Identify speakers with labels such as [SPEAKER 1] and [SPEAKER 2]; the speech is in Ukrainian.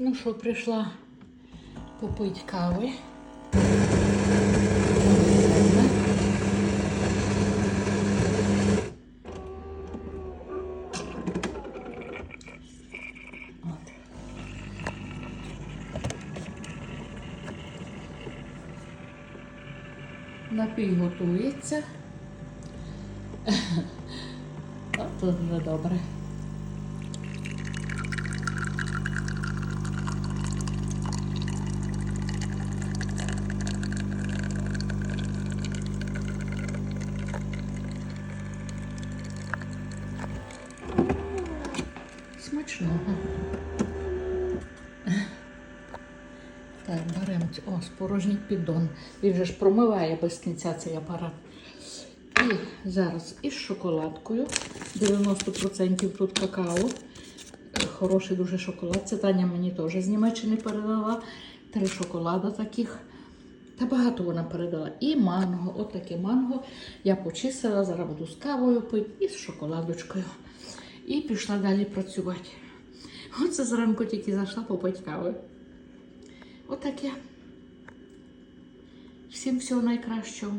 [SPEAKER 1] Ну що, прийшла попити кави. Напій готується. От тут вже добре. Смачного. Так, беремо о, спорожній піддон. Він же ж промиває без кінця цей апарат. І зараз із шоколадкою. 90% тут какао. Е, Хороший дуже шоколад. Це Таня мені теж з Німеччини передала. Три шоколада таких. Та багато вона передала. І манго. От таке манго. Я почистила, зараз буду з кавою пити і з шоколадочкою. І пішла далі працювати. Оце зранку тільки зайшла попити кави. Отаке. Всім всього найкращого.